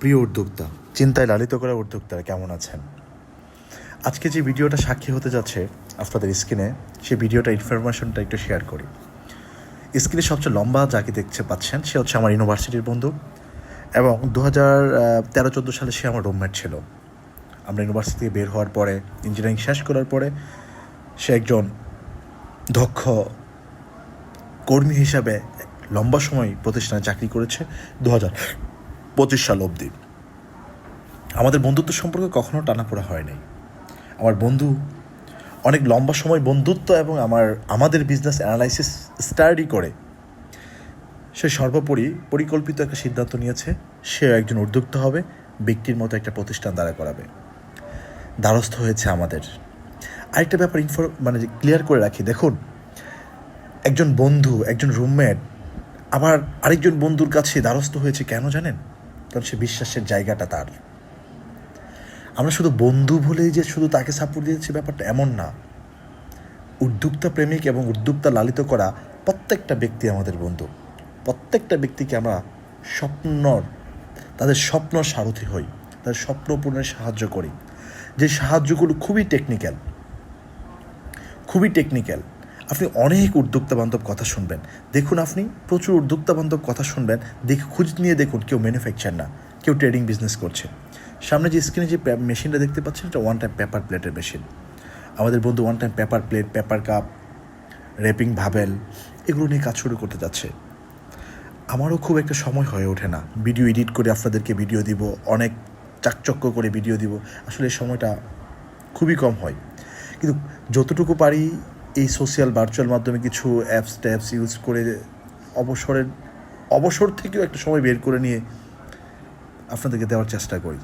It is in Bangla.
প্রিয় উদ্যোক্তা, চিন্তায় লালিত করা উদ্যোক্তারা কেমন আছেন? আজকে যে ভিডিওটা সাক্ষী হতে যাচ্ছে আপনাদের স্ক্রিনে, সেই ভিডিওটা ইনফরমেশনটা একটু শেয়ার করি। স্ক্রিনে সবচেয়ে লম্বা যাকে দেখতে পাচ্ছেন, সে হচ্ছে আমার ইউনিভার্সিটির বন্ধু এবং দু হাজার তেরো চোদ্দ সালে সে আমার রুমমেট ছিল। আমরা ইউনিভার্সিটি থেকে বের হওয়ার পরে ইঞ্জিনিয়ারিং শেষ করার পরে সে একজন দক্ষ কর্মী হিসাবে লম্বা সময় প্রতিষ্ঠানে চাকরি করেছে দু হাজার পঁচিশ সাল অবধি। আমাদের বন্ধুত্ব সম্পর্কে কখনো টানাপোড়া হয় নাই। আমার বন্ধু অনেক লম্বা সময় বন্ধুত্ব এবং আমার, আমাদের বিজনেস অ্যানালাইসিস স্টাডি করে। সে সর্বোপরি পরিকল্পিত একটা সিদ্ধান্ত নিয়েছে সে একজন উদ্যোক্তা হবে, ব্যক্তির মতো একটা প্রতিষ্ঠান দাঁড়া করাবে। দ্বারস্থ হয়েছে আমাদের। আরেকটা ব্যাপার ইনফর মানে ক্লিয়ার করে রাখি, দেখুন, একজন বন্ধু, একজন রুমমেট আবার আরেকজন বন্ধুর কাছে দ্বারস্থ হয়েছে কেন জানেন? কারণ সে বিশ্বাসের জায়গাটা তার। আমরা শুধু বন্ধু বলেই যে শুধু তাকে সাপোর্ট দিয়েছি ব্যাপারটা এমন না। উদ্যোক্তা প্রেমিক এবং উদ্যোক্তা লালিত করা প্রত্যেকটা ব্যক্তি আমাদের বন্ধু। প্রত্যেকটা ব্যক্তিকে আমরা স্বপ্নর, তাদের স্বপ্ন সারথি হই, তাদের স্বপ্ন পূরণে সাহায্য করি। যে সাহায্যগুলো খুবই টেকনিক্যাল খুবই টেকনিক্যাল আপনি অনেক উদ্যোক্তা বান্ধব কথা শুনবেন। দেখুন আপনি, প্রচুর উদ্যোক্তা বান্ধব কথা শুনবেন। দেখে খুঁজ নিয়ে দেখুন, কেউ ম্যানুফ্যাকচার না, কেউ ট্রেডিং বিজনেস করছে। সামনে যে স্ক্রিনে যে মেশিনটা দেখতে পাচ্ছেন, এটা ওয়ান টাইম পেপার প্লেটের মেশিন আমাদের বন্ধু one time paper plate paper cup wrapping ভাবেল, এগুলো নিয়ে কাজ শুরু করতে যাচ্ছে। আমারও খুব একটা সময় হয়ে ওঠে না। ভিডিও এডিট করে আপনাদেরকে ভিডিও দিব, অনেক চাকচক্য করে ভিডিও দিব। আসলে সময়টা খুবই কম হয়। কিন্তু যতটুকু পারি এই সোশ্যাল ভার্চুয়াল মাধ্যমে কিছু অ্যাপস ট্যাপস ইউজ করে অবসরের, অবসর থেকেও একটা সময় বের করে নিয়ে আপনাদেরকে দেওয়ার চেষ্টা করি।